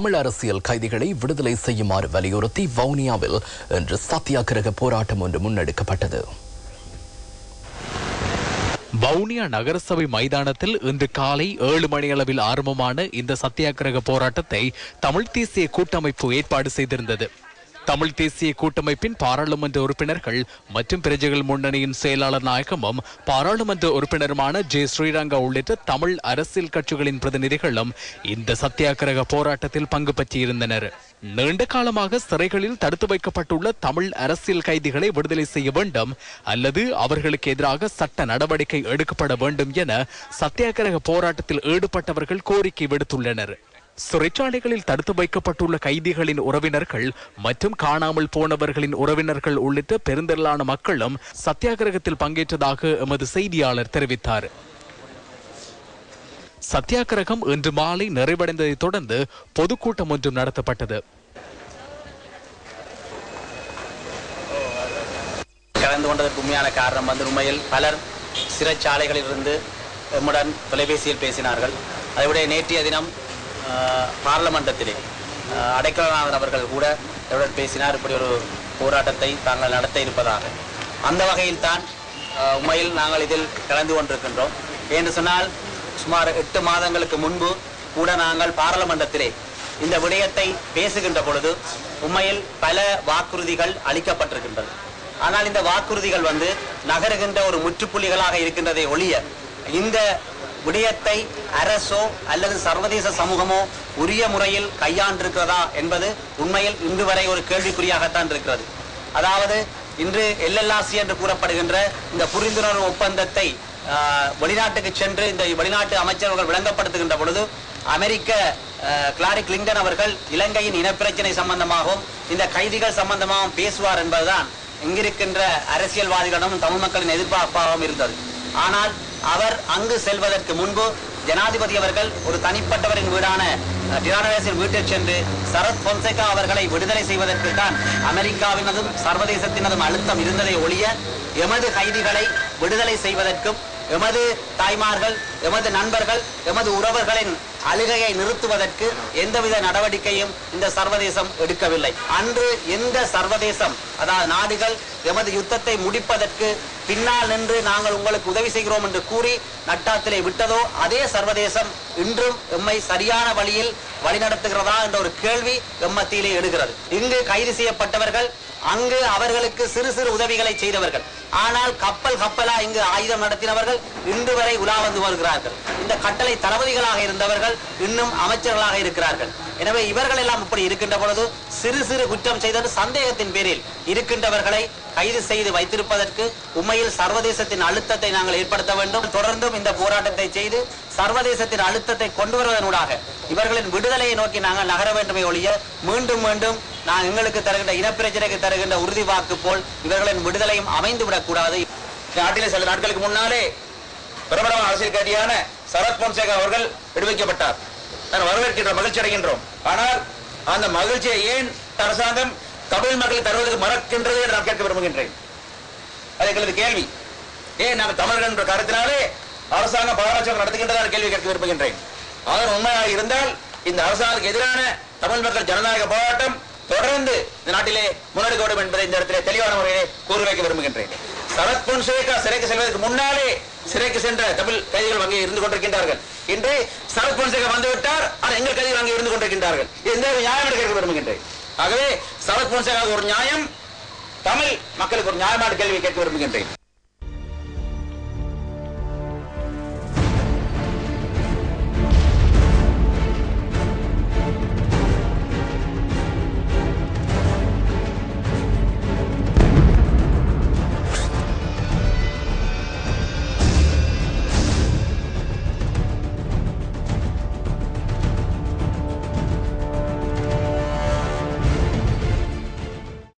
தமிழ் அரசியல் கைதிகளை விடுதலை செய்யுமாறு வலியுறுத்தி வவுனியாவில் இன்று சத்தியாகிரக போராட்டம் ஒன்று முன்னெடுக்கப்பட்டது. வவுனியா நகரசபை மைதானத்தில் இன்று காலை ஏழு மணி அளவில் ஆரம்பமான இந்த சத்தியாகிரக போராட்டத்தை தமிழ் தேசிய கூட்டமைப்பு ஏற்பாடு செய்திருந்தது. தமிழ் தேசிய கூட்டமைப்பின் பாராளுமன்ற உறுப்பினர்கள் மற்றும் பிரஜைகள் முன்னணியின் செயலாளர் நாயகமும் பாராளுமன்ற உறுப்பினருமான ஜே ஸ்ரீரங்கா உள்ளிட்ட தமிழ் அரசியல் கட்சிகளின் பிரதிநிதிகளும் இந்த சத்தியாகிரக போராட்டத்தில் பங்கு பற்றியிருந்தனர் நீண்ட காலமாக சிறைகளில் தடுத்து வைக்கப்பட்டுள்ள தமிழ் அரசியல் கைதிகளை விடுதலை செய்ய வேண்டும் அல்லது அவர்களுக்கு எதிராக சட்ட நடவடிக்கை எடுக்கப்பட வேண்டும் என சத்தியாகிரக போராட்டத்தில் ஈடுபட்டவர்கள் கோரிக்கை விடுத்துள்ளனர். சிறைச்சாலைகளில் தடுத்து வைக்கப்பட்டுள்ள கைதிகளின் உறவினர்கள் மற்றும் காணாமல் போனவர்களின் உறவினர்கள் உள்ளிட்ட பெருந்திரளான மக்களும் சத்தியாகிரகத்தில் பங்கேற்றதாக எமது செய்தியாளர் தெரிவித்தார். சத்தியாகிரகம் இன்று மாலை நிறைவடைந்ததைத் தொடர்ந்து பொதுக்கூட்டம் ஒன்றும் நடத்தப்பட்டது. கலந்து கொண்டதற்கு உண்மையான காரணம் வந்து உண்மையில் பலர் சிறைச்சாலைகளில் இருந்து எம்முடன் தொலைபேசியில் பேசினார்கள். அதைவிட நேற்றைய தினம் பார்லமன்றத்திலே அடைக்கலநாதன் அவர்கள் கூட என்னுடன் பேசினார். இப்படி ஒரு போராட்டத்தை தாங்கள் நடத்த இருப்பதாக. அந்த வகையில் தான் உண்மையில் நாங்கள் இதில் கலந்து கொண்டிருக்கின்றோம். என்று சொன்னால் சுமார் எட்டு மாதங்களுக்கு முன்பு கூட நாங்கள் பாராளுமன்றத்திலே இந்த விடயத்தை பேசுகின்ற பொழுது உண்மையில் பல வாக்குறுதிகள் அளிக்கப்பட்டிருக்கின்றது. ஆனால் இந்த வாக்குறுதிகள் வந்து நகருகின்ற ஒரு முற்றுப்புள்ளிகளாக இருக்கின்றதை ஒழிய இந்த விடயத்தை அரசோ அல்லது சர்வதேச சமூகமோ உரிய முறையில் கையாண்டிருக்கிறதா என்பது உண்மையில் இன்று வரை ஒரு கேள்விக்குறியாகத்தான் இருக்கிறது. அதாவது இன்று எல்எல்ஆர்சி என்று கூறப்படுகின்ற இந்த புரிந்துணர்வு ஒப்பந்தத்தை வெளிநாட்டுக்கு சென்று இந்த வெளிநாட்டு அமைச்சர்கள் விளங்கப்படுத்துகின்ற பொழுது அமெரிக்க கிளாரி கிளிங்டன் அவர்கள் இலங்கையின் இனப்பிரச்சனை சம்பந்தமாகவும் இந்த கைதிகள் சம்பந்தமாகவும் பேசுவார் என்பதுதான் இங்கிருக்கின்ற அரசியல்வாதிகளிடம் தமிழ் மக்களின் எதிர்பார்ப்பாகவும் இருந்தது. ஆனால் அவர் அங்கு செல்வதற்கு முன்பு ஜனாதிபதி அவர்கள் ஒரு தனிப்பட்டவரின் வீடான டிரானவேசின் வீட்டில் சென்று சரத் பொன்சேகா அவர்களை விடுதலை செய்வதற்கு தான் அமெரிக்காவினதும் சர்வதேசத்தினதும் அழுத்தம் இருந்ததை ஒழிய எமது கைதிகளை விடுதலை செய்வதற்கும் எமது தாய்மார்கள் எமது நண்பர்கள் எமது உறவர்களின் அழுகையை நிறுத்துவதற்கு எந்தவித நடவடிக்கையும் இந்த சர்வதேசம் எடுக்கவில்லை. அன்று எந்த சர்வதேசம் அதாவது நாடுகள் எமது யுத்தத்தை முடிப்பதற்கு பின்னால் நின்று நாங்கள் உங்களுக்கு உதவி செய்கிறோம் என்று கூறி நட்டாத்திலே விட்டதோ அதே சர்வதேசம் இன்றும் எம்மை சரியான வழியில் வழிநடத்துகிறதா என்ற ஒரு கேள்வி எம்மத்தியிலே எடுக்கிறது இங்கு கைது செய்யப்பட்டவர்கள் அங்கு அவர்களுக்கு சிறு சிறு உதவிகளை செய்தவர்கள். ஆனால் கப்பல் கப்பலா இங்கு ஆயுதம் நடத்தினவர்கள் இன்று வரை உலா வந்து வருகிறார்கள் இந்த கட்டளை தளபதிகளாக இருந்தவர்கள் இன்னும் அமைச்சர்களாக இருக்கிறார்கள். எனவே இவர்கள் எல்லாம் இப்படி இருக்கின்ற பொழுது சிறு சிறு குற்றம் செய்தது சந்தேகத்தின் பேரில் இருக்கின்றவர்களை கைது செய்து வைத்திருப்பதற்கு உண்மையில் சர்வதேசத்தின் அழுத்தத்தை நாங்கள் ஏற்படுத்த வேண்டும். தொடர்ந்தும் இந்த போராட்டத்தை செய்து சர்வதேசத்தின் அழுத்தத்தை கொண்டு வருவதனூடாக இவர்களின் விடுதலையை நோக்கி நாங்கள் நகர வேண்டுமே ஒழிய மீண்டும் மீண்டும் நான் எங்களுக்கு தருகின்ற இனப்பிரச்சனைக்கு தருகின்ற உறுதி வாக்கு போல் இவர்களின் விடுதலையும் அமைந்து விடக்கூடாது நாட்டிலே சில நாட்களுக்கு முன்னாலே பிரபலமான அரசியல் கட்சியான சரத் பொன்சேகா அவர்கள் விடுவிக்கப்பட்டார். நான் வரவேற்கின்ற மகிழ்ச்சி அடைகின்றோம். ஆனால் அந்த மகிழ்ச்சியை ஏன் அரசாங்கம் தமிழ் மக்களை தருவதற்கு மறக்கின்றது என்று நான் கேட்க விரும்புகின்றேன். அது எங்களது கேள்வி. ஏன் நாங்கள் தமிழர்கள் என்ற கருத்தினாலே அரசாங்கம் பாராட்சம் நடத்துகின்றதா கேள்வி கேட்க விரும்புகின்றேன். அதன் உண்மையாக இருந்தால் இந்த அரசாங்கத்துக்கு எதிரான தமிழ் மக்கள் ஜனநாயக போராட்டம் தொடர்ந்து இந்த நாட்டிலே முன்னெடுக்கப்படும் என்பதை இந்த இடத்திலே தெளிவான முறையிலே கூறி வைக்க விரும்புகின்றேன். சரத் பொன்சேகா சிறைக்கு செல்வதற்கு முன்னாலே சிறைக்கு சென்ற தமிழ் கைதிகள் அங்கே இருந்து கொண்டிருக்கின்றார்கள். இன்று சரத் பொன்சேகா வந்துவிட்டார். ஆனால் எங்கள் கைதிகள் அங்கே இருந்து கொண்டிருக்கின்றார்கள். இது எந்த ஒரு நியாயம் என்று கேட்க விரும்புகின்றேன். ஆகவே சரத் பொன்சேகா ஒரு நியாயம் தமிழ் மக்களுக்கு ஒரு நியாயமான கேள்வி கேட்க விரும்புகின்றேன்.